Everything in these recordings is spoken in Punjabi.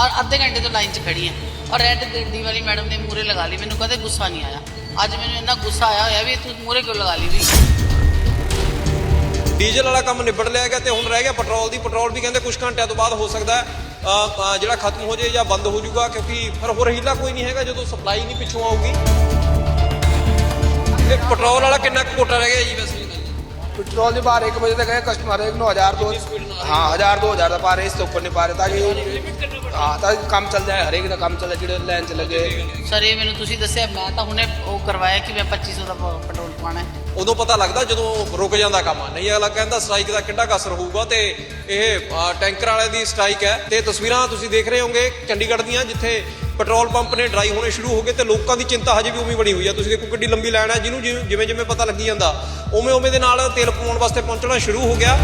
ਔਰ ਅੱਧੇ ਘੰਟੇ ਤੋਂ ਲਾਈਨ 'ਚ ਖੜੀ ਆ। ਔਰ ਰੈੱਡ ਗੱਡੀ ਵਾਲੀ ਮੈਡਮ ਨੇ ਮੂਰੇ ਲਗਾ ਲਈ, ਮੈਨੂੰ ਕਦੇ ਗੁੱਸਾ ਨਹੀਂ ਆਇਆ। ਅੱਜ ਮੈਨੂੰ ਇੰਨਾ ਗੁੱਸਾ ਆਇਆ ਹੋਇਆ ਵੀ ਤੂੰ ਮੂਰੇ ਕਿਉਂ ਲਗਾ ਲਈ ਵੀ? ਡੀਜ਼ਲ ਵਾਲਾ ਕੰਮ ਨਿਬੜ ਲਿਆ ਗਿਆ ਤੇ ਹੁਣ ਰਹਿ ਗਿਆ ਪੈਟਰੋਲ ਦੀ। ਪੈਟਰੋਲ ਵੀ ਕਹਿੰਦੇ ਕੁਝ ਘੰਟਿਆਂ ਤੋਂ ਬਾਅਦ ਹੋ ਸਕਦਾ ਹੈ। ਜਿਹੜਾ ਖਤਮ ਹੋ ਜਾਏ ਜਾਂ ਬੰਦ ਹੋ ਜਾਊਗਾ, ਕਿਉਂਕਿ ਫਿਰ ਹੋਰ ਹੀਲਾ ਕੋਈ ਨਹੀਂ ਹੈਗਾ ਜਦੋਂ ਸਪਲਾਈ ਨਹੀਂ ਪਿੱਛੋਂ ਆਊਗੀ। ਤੇ ਪੈਟਰੋਲ ਵਾਲਾ ਕਿੰਨਾ ਕੁ ਕੋਟਾ ਰਹਿ ਗਿਆ ਜੀ ਵੈਸੇ? ਪੈਟਰੋਲ ਦੀ ਭਾਅ 1 ਵਜੇ ਤੱਕ ਹੈ ਕਸਟਮਰ ਇੱਕ ਨੂੰ 1000 2000 ਦਾ ਪਾ ਇਸ ਤੋਂ ਉੱਪਰ ਨਹੀਂ ਪਾ ਤਾਂ ਕਿ ਹਾਂ ਤਾਂ ਕੰਮ ਚੱਲ ਜਾਏ ਹਰੇਕ ਦਾ ਕੰਮ ਚੱਲ ਜਿਹੜੇ ਲਾਈਨ ਚ ਲੱਗੇ। ਸਰ ਇਹ ਮੈਨੂੰ ਤੁਸੀਂ ਦੱਸਿਆ ਮੈਂ ਤਾਂ ਹੁਣੇ ਉਹ ਕਰਵਾਇਆ ਕਿ ਮੈਂ 2500 ਦਾ ਪੈਟਰੋਲ ਪਾਣਾ ਉਦੋਂ ਪਤਾ ਲੱਗਦਾ ਜਦੋਂ ਰੁਕ ਜਾਂਦਾ ਕੰਮ। ਨਹੀਂ ਅਗਲਾ ਕਹਿੰਦਾ ਸਟ੍ਰਾਈਕ ਦਾ ਕਿੱਡਾ ਕਸਰ ਹੋਊਗਾ ਤੇ ਇਹ ਟੈਂਕਰ ਵਾਲੇ ਦੀ ਸਟ੍ਰਾਈਕ ਹੈ। ਤੇ ਤਸਵੀਰਾਂ ਤੁਸੀਂ ਦੇਖ ਰਹੇ ਹੋਗੇ ਚੰਡੀਗੜ੍ਹ ਦੀਆਂ ਜਿੱਥੇ ਪੈਟਰੋਲ ਪੰਪ ਨੇ ਡਰਾਈ ਹੋਣੇ ਸ਼ੁਰੂ ਹੋ ਗਏ ਤੇ ਲੋਕਾਂ ਦੀ ਚਿੰਤਾ ਹਜੇ ਵੀ ਉਵੇਂ ਹੀ ਬਣੀ ਹੋਈ ਆ। ਤੁਸੀਂ ਦੇਖੋ ਕਿੱਡੀ ਲੰਬੀ ਲਾਈਨ ਹੈ ਜਿਹਨੂੰ ਜਿਵੇਂ- ਜਿਵੇਂ ਜਿਵੇਂ ਪਤਾ ਲੱਗੀ ਜਾਂਦਾ, ਉਵੇਂ ਉਵੇਂ ਦੇ ਨਾਲ ਤੇਲ ਪਵਾਉਣ ਵਾਸਤੇ ਪਹੁੰਚਣਾ ਸ਼ੁਰੂ ਹੋ ਗਿਆ।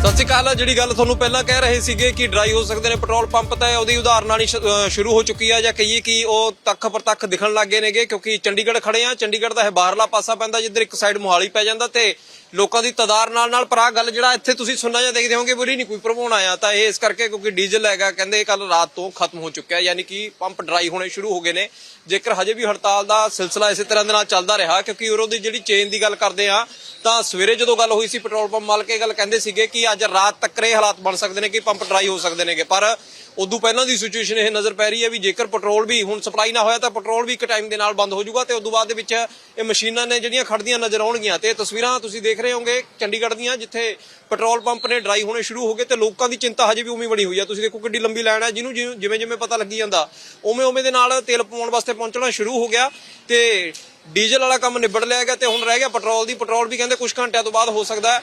ਸਤਿ ਸ਼੍ਰੀ ਅਕਾਲ। ਜਿਹੜੀ ਗੱਲ ਤੁਹਾਨੂੰ ਪਹਿਲਾਂ ਕਹਿ ਰਹੇ ਸੀਗੇ ਕਿ ਡਰਾਈ ਹੋ ਸਕਦੇ ਨੇ, ਪੈਟਰੋਲ ਪੰਪ ਤਾਂ ਉਹਦੀ ਉਦਾਹਰਨ ਨਾਲ ਸ਼ੁਰੂ ਹੋ ਚੁੱਕੀ ਆ ਜਾਂ ਕਹੀਏ ਕਿ ਉਹ ਤੱਕ ਪ੍ਰਤੱਖ ਦਿਖਣ ਲੱਗ ਗਏ ਨੇਗੇ, ਕਿਉਂਕਿ ਚੰਡੀਗੜ੍ਹ ਖੜੇ ਆ। ਚੰਡੀਗੜ੍ਹ ਦਾ ਇਹ ਬਾਹਰਲਾ ਪਾਸਾ ਪੈਂਦਾ, ਜਿੱਧਰ ਇੱਕ ਸਾਈਡ ਮੋਹਾਲੀ ਪੈ ਜਾਂਦਾ ਤੇ ਲੋਕਾਂ ਦੀ ਤਦਾਰ ਨਾਲ ਨਾਲ ਪਰ ਗੱਲ ਜਿਹੜਾ ਇੱਥੇ ਤੁਸੀਂ ਸੁਣਨਾ ਜਾਂ ਦੇਖਦੇ ਹੋਗੇ ਬੁਰੀ ਨਹੀਂ ਕੋਈ ਪ੍ਰਭਾਵ ਆਇਆ। ਤਾਂ ਇਹ ਇਸ ਕਰਕੇ ਕਿਉਂਕਿ ਡੀਜ਼ਲ ਹੈਗਾ, ਕਹਿੰਦੇ ਕੱਲ ਰਾਤ ਤੋਂ ਖਤਮ ਹੋ ਚੁੱਕਿਆ ਯਾਨੀ ਕਿ ਪੰਪ ਡਰਾਈ ਹੋਣੇ ਸ਼ੁਰੂ ਹੋ ਗਏ ਨੇ। ਜੇਕਰ ਹਜੇ ਵੀ ਹੜਤਾਲ ਦਾ ਸਿਲਸਿਲਾ ਇਸੇ ਤਰ੍ਹਾਂ ਦੇ ਨਾਲ ਚੱਲਦਾ ਰਿਹਾ, ਕਿਉਂਕਿ ਉਰੋਂ ਦੀ ਜਿਹੜੀ ਚੇਨ ਦੀ ਗੱਲ ਕਰਦੇ ਆ ਤਾਂ ਸਵੇਰੇ ਜਦੋਂ ਗੱਲ ਹੋਈ ਸੀ ਪੈਟਰੋਲ ਪੰਪ ਮਾਲਕ, ਇਹ ਗੱਲ ਕਹਿੰਦੇ ਸੀਗੇ ਕਿ ਅੱਜ ਰਾਤ ਤੱਕ ਇਹ ਹਾਲਾਤ ਬਣ ਸਕਦੇ ਨੇ ਕਿ ਪੰਪ ਡਰਾਈ ਹੋ ਸਕਦੇ ਨੇਗੇ। ਪਰ ਉਦੋਂ ਪਹਿਲਾਂ ਦੀ ਸਿਚੁਏਸ਼ਨ ਇਹ ਨਜ਼ਰ ਪੈ ਰਹੀ ਹੈ ਵੀ ਜੇਕਰ ਪੈਟਰੋਲ ਵੀ ਹੁਣ ਸਪਲਾਈ ਨਾ ਹੋਇਆ ਤਾਂ ਪੈਟਰੋਲ ਵੀ ਇੱਕ ਟਾਈਮ ਦੇ ਨਾਲ ਬੰਦ ਹੋ ਜਾਊਗਾ ਤੇ ਉਦੋਂ ਬਾਅਦ ਦੇ ਵਿੱਚ ਇਹ ਮਸ਼ੀਨਾਂ ਨੇ ਜਿਹੜੀਆਂ ਖੜਦੀਆਂ ਨਜ਼ਰ ਆਉਣਗੀਆਂ ਤੇ ਤਸਵੀਰਾਂ ਤੁਸੀਂ ਦੇਖ ਰਹੇ ਹੋਗੇ ਚੰਡੀਗੜ੍ਹ ਦੀਆਂ, ਜਿੱਥੇ ਪੈਟਰੋਲ ਪੰਪ ਨੇ ਡਰਾਈ ਹੋਣੇ ਸ਼ੁਰੂ ਹੋ ਗਏ ਤੇ ਲੋਕਾਂ ਦੀ ਚਿੰਤਾ ਹਜੇ ਵੀ ਉਵੇਂ ਬਣੀ ਹੋਈ ਆ। ਤੁਸੀਂ ਦੇਖੋ ਕਿੱਡੀ ਲੰਬੀ ਲਾਈਨ ਹੈ, ਜਿਹਨੂੰ ਜਿਵੇਂ- ਜਿਵੇਂ ਜਿਵੇਂ ਪਤਾ ਲੱਗੀ ਜਾਂਦਾ ਉਵੇਂ ਉਵੇਂ ਦੇ ਨਾਲ ਤੇਲ ਪਵਾਉਣ ਵਾਸਤੇ ਪਹੁੰਚਣਾ ਸ਼ੁਰੂ ਹੋ ਗਿਆ ਤੇ ਡੀਜ਼ਲ ਵਾਲਾ ਕੰਮ ਨਿਬੜ ਲਿਆ ਗਿਆ ਤੇ ਹੁਣ ਰਹਿ ਗਿਆ ਪੈਟਰੋਲ ਦੀ। ਪੈਟਰੋਲ ਵੀ ਕਹਿੰਦੇ ਕੁਝ ਘੰਟਿਆਂ ਤੋਂ ਬਾਅਦ ਹੋ ਸਕਦਾ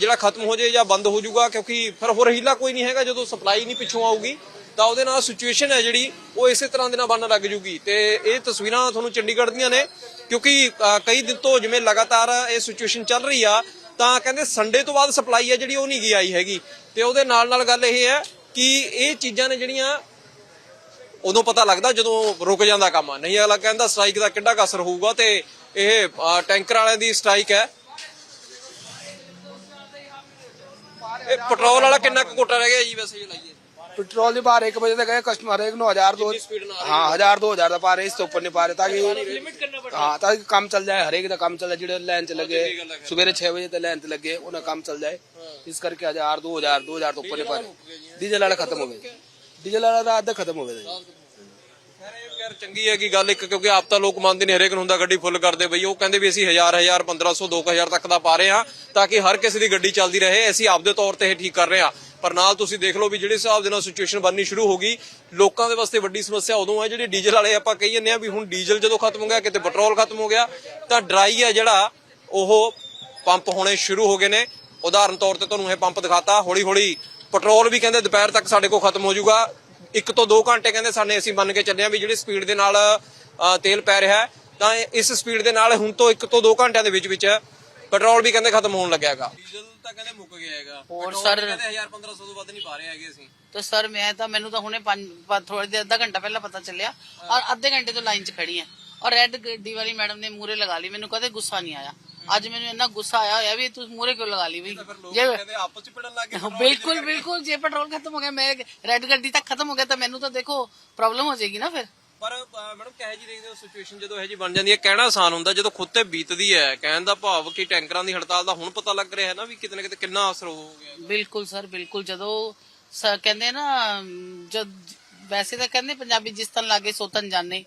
ਜਿਹੜਾ ਖਤਮ ਹੋ ਜਾਏ ਜਾਂ ਬੰਦ ਹੋ ਜਾਊਗਾ, ਕਿਉਂਕਿ ਫਿਰ ਹੋਰ ਹੀਲਾ ਕੋਈ ਨਹੀਂ ਹੈਗਾ। ਜਦੋਂ ਸਪਲਾਈ ਨਹੀਂ ਪਿੱਛੋਂ ਆਊਗੀ, ਤਾਂ ਉਹਦੇ ਨਾਲ ਸਿਚੁਏਸ਼ਨ ਹੈ ਜਿਹੜੀ, ਉਹ ਇਸੇ ਤਰ੍ਹਾਂ ਦੇ ਨਾਲ ਬਣਨ ਲੱਗ ਜੂਗੀ। ਤੇ ਇਹ ਤਸਵੀਰਾਂ ਤੁਹਾਨੂੰ ਚੰਡੀਗੜ੍ਹ ਦੀਆਂ ਨੇ, ਕਿਉਂਕਿ ਕਈ ਦਿਨ ਤੋਂ ਜਿਵੇਂ ਲਗਾਤਾਰ ਇਹ ਸਿਚੁਏਸ਼ਨ ਚੱਲ ਰਹੀ ਆ, ਤਾਂ ਕਹਿੰਦੇ ਸੰਡੇ ਤੋਂ ਬਾਅਦ ਸਪਲਾਈ ਹੈ ਜਿਹੜੀ, ਉਹ ਨਹੀਂ ਗਈ ਆਈ ਹੈਗੀ। ਤੇ ਉਹਦੇ ਨਾਲ ਨਾਲ ਗੱਲ ਇਹ ਹੈ ਕਿ ਇਹ ਚੀਜ਼ਾਂ ਨੇ ਜਿਹੜੀਆਂ ਉਦੋਂ ਪਤਾ ਲੱਗਦਾ ਜਦੋਂ ਰੁਕ ਜਾਂਦਾ ਕੰਮ ਨਹੀਂ ਅਗਲਾ ਕਹਿੰਦਾ ਸਟ੍ਰਾਈਕ ਦਾ ਕਿੰਨਾ ਕੁ ਅਸਰ ਹੋਊਗਾ ਤੇ ਇਹ ਅ, ਟੈਂਕਰ ਵਾਲਿਆਂ ਦੀ ਸਟ੍ਰਾਈਕ ਹੈ ਇਹ ਪੈਟਰੋਲ ਵਾਲਾ ਕਿੰਨਾ ਕੁ ਕੋਟਾ ਰਹਿ ਗਿਆ ਜੀ ਵੈਸੇ ਜੇ ਲਾਈਏ पेट्रोल जी बारह एक बजे तक है कस्टमर एक नौ हजार दो स्पीड ना आ हाँ हजार दो हजार पा रहे इससे ऊपर नहीं पा रहे ताकि हाँ ताकि काम चल जाए हर एक का काम चल जाए ਜਿਹੜੇ ਲਾਈਨ ਚ ਲੱਗੇ ਸਵੇਰੇ 6 ਵਜੇ ਤੇ ਲਾਈਨ ਤੇ ਲੱਗੇ ਉਹਨਾਂ ਕੰਮ ਚੱਲ ਜਾਏ ਇਸ ਕਰਕੇ ਹਜ਼ਾਰ 2000 2000 ਤੋਂ ਉੱਪਰ ਨਹੀਂ ਪਾ ਰਹੇ ਡੀਜ਼ਲ ਵਾਲਾ ਖਤਮ ਹੋ ਗਿਆ ਡੀਜ਼ਲ ਵਾਲਾ ਰਾਤ ਦਾ ਖਤਮ ਹੋ ਗਿਆ ਜੀ ਖੈਰ ਚੰਗੀ ਹੈ ਕਿ ਗੱਲ ਇੱਕ, ਕਿਉਂਕਿ ਆਪ ਤਾਂ ਲੋਕ ਮੰਨਦੇ ਨੇ ਹਰੇਕ ਨੂੰ ਹੁੰਦਾ ਗੱਡੀ ਫੁੱਲ ਕਰਦੇ ਬਈ। ਉਹ ਕਹਿੰਦੇ ਵੀ ਅਸੀਂ 1000 1000 1500 2000 ਤੱਕ ਦਾ ਪਾ ਰਹੇ ਹਾਂ, ਤਾਂ ਕਿ ਹਰ ਕਿਸੇ ਦੀ ਗੱਡੀ ਚੱਲਦੀ ਰਹੇ। ਅਸੀਂ ਆਪਦੇ ਤੌਰ ਤੇ ਇਹ ਠੀਕ ਕਰ ਰਹੇ ਹਾਂ। ਪਰ ਨਾਲ ਤੁਸੀਂ ਦੇਖ ਲਓ ਵੀ ਜਿਹੜੇ ਹਿਸਾਬ ਦੇ ਨਾਲ ਸਿਚੁਏਸ਼ਨ ਬਣਨੀ ਸ਼ੁਰੂ ਹੋ ਗਈ, ਲੋਕਾਂ ਦੇ ਵਾਸਤੇ ਵੱਡੀ ਸਮੱਸਿਆ ਉਦੋਂ ਹੈ ਜਿਹੜੇ ਡੀਜ਼ਲ ਵਾਲੇ ਆਪਾਂ ਕਹੀ ਜਾਂਦੇ ਆ ਵੀ ਹੁਣ ਡੀਜ਼ਲ ਜਦੋਂ ਖਤਮ ਹੋ ਗਿਆ, ਕਿਤੇ ਪੈਟਰੋਲ ਖਤਮ ਹੋ ਗਿਆ, ਤਾਂ ਡਰਾਈ ਹੈ ਜਿਹੜਾ ਉਹ ਪੰਪ ਹੋਣੇ ਸ਼ੁਰੂ ਹੋ ਗਏ ਨੇ। ਉਦਾਹਰਨ ਤੌਰ ਤੇ ਤੁਹਾਨੂੰ ਇਹ ਪੰਪ ਦਿਖਾਤਾ ਹੌਲੀ ਹੌਲੀ ਪੈਟਰੋਲ ਵੀ ਕਹਿੰਦੇ ਦੁਪਹਿਰ ਤੱਕ ਸਾਡੇ ਕੋਲ ਖਤਮ ਹੋ ਜਾਊਗਾ। ਇੱਕ ਤੋਂ 2 ਘੰਟੇ ਕਹਿੰਦੇ ਸਾਨੇ ਅਸੀਂ ਮੰਨ ਕੇ ਚੱਲੇ ਆ ਵੀ ਜਿਹੜੀ ਸਪੀਡ ਦੇ ਨਾਲ ਤੇਲ ਪੈ ਰਿਹਾ ਹੈ ਤਾਂ ਇਸ ਸਪੀਡ ਦੇ ਨਾਲ ਹੁਣ ਤੋਂ 1 ਤੋਂ 2 ਘੰਟਿਆਂ ਦੇ ਵਿੱਚ ਵਿੱਚ ਪੈਟਰੋਲ ਵੀ ਕਹਿੰਦੇ ਖਤਮ ਹੋਣ ਲੱਗਿਆਗਾ ਡੀਜ਼ਲ ਤਾਂ ਕਹਿੰਦੇ ਮੁੱਕ ਗਿਆ ਹੈਗਾ। ਹੋਰ ਸਰ- ਕਹਿੰਦੇ 1000 1500 ਤੋਂ ਵੱਧ ਨਹੀਂ ਪਾ ਰਹੇ ਹੈਗੇ ਅਸੀਂ। ਤੇ ਸਰ ਮੈਂ ਤਾਂ ਮੈਨੂੰ ਤਾਂ ਹੁਣੇ ਪੰਜ ਥੋੜੀ ਦੇਰ ਅੱਧਾ ਘੰਟਾ ਪਹਿਲਾਂ ਪਤਾ ਚੱਲਿਆ। ਔਰ ਅੱਧੇ ਘੰਟੇ ਤੋਂ ਲਾਈਨ 'ਚ ਖੜੀ ਆ ਔਰ ਰੈੱਡ ਗੱਡੀ ਵਾਲੀ ਮੈਡਮ ਨੇ ਮੂਰੇ ਲਗਾ ਲਈ ਮੈਨੂੰ ਕਦੇ ਗੁੱਸਾ ਨਹੀਂ ਆਇਆ। ਅੱਜ ਮੈਨੂੰ ਇੰਨਾ ਗੁੱਸਾ ਆਇਆ ਹੋਇਆ ਵੀ ਤੂੰ ਮੂਰੇ ਕਿਉਂ ਲਗਾ ਲਈ ਵੀ ਜੇ ਕਹਿੰਦੇ ਆਪਸ ਵਿੱਚ ਭਿੜਨ ਲੱਗ ਗਏ ਬਿਲਕੁਲ ਬਿਲਕੁਲ ਜੇ ਪੈਟਰੋਲ ਖਤਮ ਹੋ ਗਿਆ ਮੈਂ ਰੈੱਡ ਗੱਡੀ ਤੱਕ ਖਤਮ ਹੋ ਗਿਆ ਤਾਂ ਮੈਨੂੰ ਤਾਂ ਦੇਖੋ ਪ੍ਰੋਬਲਮ ਹੋ ਜਾਏਗੀ ਨਾ ਫਿਰ। ਪਰ ਮੈਡਮ ਕਹੇ ਜੀ ਦੇਖਦੇ ਹੋ ਸਿਚੁਏਸ਼ਨ ਜਦੋਂ ਇਹ ਜੀ ਬਣ ਜਾਂਦੀ ਹੈ? ਕਹਿਣਾ ਆਸਾਨ ਹੁੰਦਾ ਜਦੋਂ ਖੁਦ ਤੇ ਬੀਤਦੀ ਹੈ ਕਹਿਣ ਦਾ ਭਾਵ ਕਿ ਟੈਂਕਰਾਂ ਦੀ ਹੜਤਾਲ ਦਾ ਹੁਣ ਪਤਾ ਲੱਗ ਰਿਹਾ ਹੈ ਨਾ ਵੀ ਕਿਤੇ ਨਾ ਕਿਤੇ ਕਿੰਨਾ ਅਸਰ ਹੋ ਗਿਆ। ਬਿਲਕੁਲ ਸਰ ਬਿਲਕੁਲ। ਜਦੋਂ ਕਹਿੰਦੇ ਨਾ ਜਦ ਵੈਸੇ ਤਾਂ ਕਹਿੰਦੇ ਪੰਜਾਬੀ ਜਿਸ ਤਨ ਲਾਗੇ ਸੋ ਤਨ ਜਾਣੇ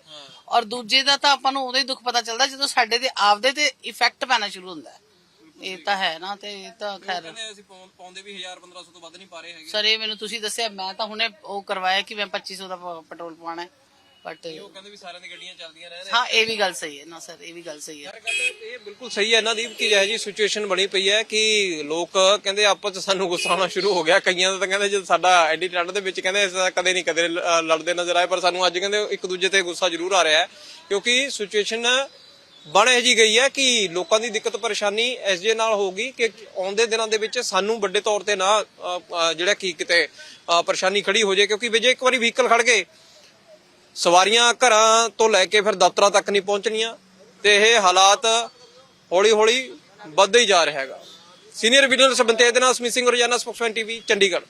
ਔਰ ਦੂਜੇ ਦਾ ਤਾਂ ਆਪਾਂ ਨੂੰ ਹੀ ਦੁੱਖ ਪਤਾ ਚੱਲਦਾ ਜਦੋਂ ਸਾਡੇ ਤੇ ਆਪਦੇ ਤੇ ਇਫੈਕਟ ਪੈਣਾ ਸ਼ੁਰੂ ਹੁੰਦਾ ਹੈ। ਇਹ ਤਾਂ ਹੈ ਨਾ ਤੇ ਇਹ ਤਾਂ ਖੈਰ। ਕਹਿੰਦੇ ਅਸੀਂ ਪਾਉਂ- ਪਾਉਂਦੇ ਵੀ 1000 1500 ਤੋਂ ਵੱਧ ਨਹੀਂ ਪਾ ਰਹੇ ਹੈਗੇ। ਸਰ ਇਹ ਮੈਨੂੰ ਤੁਸੀਂ ਦੱਸਿਆ ਮੈਂ ਤਾਂ ਹੁਣੇ ਉਹ ਕਰਵਾਇਆ ਕਿ ਮੈਂ 2500 ਦਾ ਪ- ਪੈਟਰੋਲ ਪਾਣਾ ਹੈ। ਬਟ ਉਹ ਕਹਿੰਦੇ ਵੀ ਸਾਰਿਆਂ ਦੀ ਗੱਡੀਆਂ ਚੱਲਦੀਆਂ ਰਹਿਣ। ਹਾਂ ਇਹ ਵੀ ਗੱਲ ਸਹੀ ਹੈ। ਨਾ ਸਰ ਇਹ ਵੀ ਗੱਲ ਸਹੀ ਹੈ। ਯਾਰ ਗੱਲ ਇਹ ਬਿਲਕੁਲ ਸਹੀ ਹੈ। ਇਹਨਾਂ ਦੀ ਕਿ ਇਹ ਜੀ ਸਿਚੁਏਸ਼ਨ ਬਣੀ ਪਈ ਹੈ ਕਿ ਲੋਕ ਕਹਿੰਦੇ ਆਪਸ ਚ ਸਾਨੂੰ ਗੁੱਸਾ ਆਉਣਾ ਸ਼ੁਰੂ ਹੋ ਗਿਆ। ਕਈਆਂ ਦਾ ਤਾਂ ਕਹਿੰਦੇ ਜਦ ਸਾਡਾ ਐਡੀ ਠੰਡ ਦੇ ਵਿੱਚ ਕਹਿੰਦੇ ਅਸੀਂ ਤਾਂ ਕਦੇ ਨਹੀਂ ਕਦੇ ਲ- ਲੜਦੇ ਨਜ਼ਰ ਆਏ ਪਰ ਸਾਨੂੰ ਅੱਜ ਕਹਿੰਦੇ ਇੱਕ ਦੂਜੇ ਤੇ ਗੁੱਸਾ ਜ਼ਰੂਰ ਆ ਰਿਹਾ ਹੈ। ਕਿਉਂਕਿ ਸਿਚੁਏਸ਼ਨ ਬਣ ਇਹ ਜੀ ਗਈ ਹੈ ਕਿ ਲੋਕਾਂ ਦੀ ਦਿੱਕਤ ਪਰੇਸ਼ਾਨੀ ਇਸ ਜੇ ਨਾਲ ਹੋਊਗੀ ਕਿ ਆਉਂਦੇ ਦਿਨਾਂ ਦੇ ਵਿੱਚ ਸਾਨੂੰ ਵੱਡੇ ਤੌਰ ਤੇ ਨਾ ਜਿਹੜਾ ਕੀ ਕਿਤੇ ਪਰੇਸ਼ਾਨੀ ਖੜੀ ਹੋ ਜਾਏ। ਕਿਉਂਕਿ ਵੀ ਜੇ ਇੱਕ ਵਾਰੀ ਵਹੀਕਲ ਖੜ ਗਏ ਸਵਾਰੀਆਂ ਘਰਾਂ ਤੋਂ ਲੈ ਕੇ ਫਿਰ ਦਫ਼ਤਰਾਂ ਤੱਕ ਨਹੀਂ ਪਹੁੰਚਣੀਆਂ ਤੇ ਇਹ ਹਾਲਾਤ ਹੌਲੀ ਹੌਲੀ ਵੱਧਦੇ ਹੀ ਜਾ ਰਿਹਾ ਹੈਗਾ। ਸੀਨੀਅਰ ਵਿਜੀਲੈਂਸ ਬੰਤੇ ਦੇ ਨਾਲ ਸਮਿਸਿੰਗ ਰੋਜ਼ਾਨਾ ਸਪੋਕਸਮੈਨ ਟੀਵੀ, ਚੰਡੀਗੜ੍ਹ।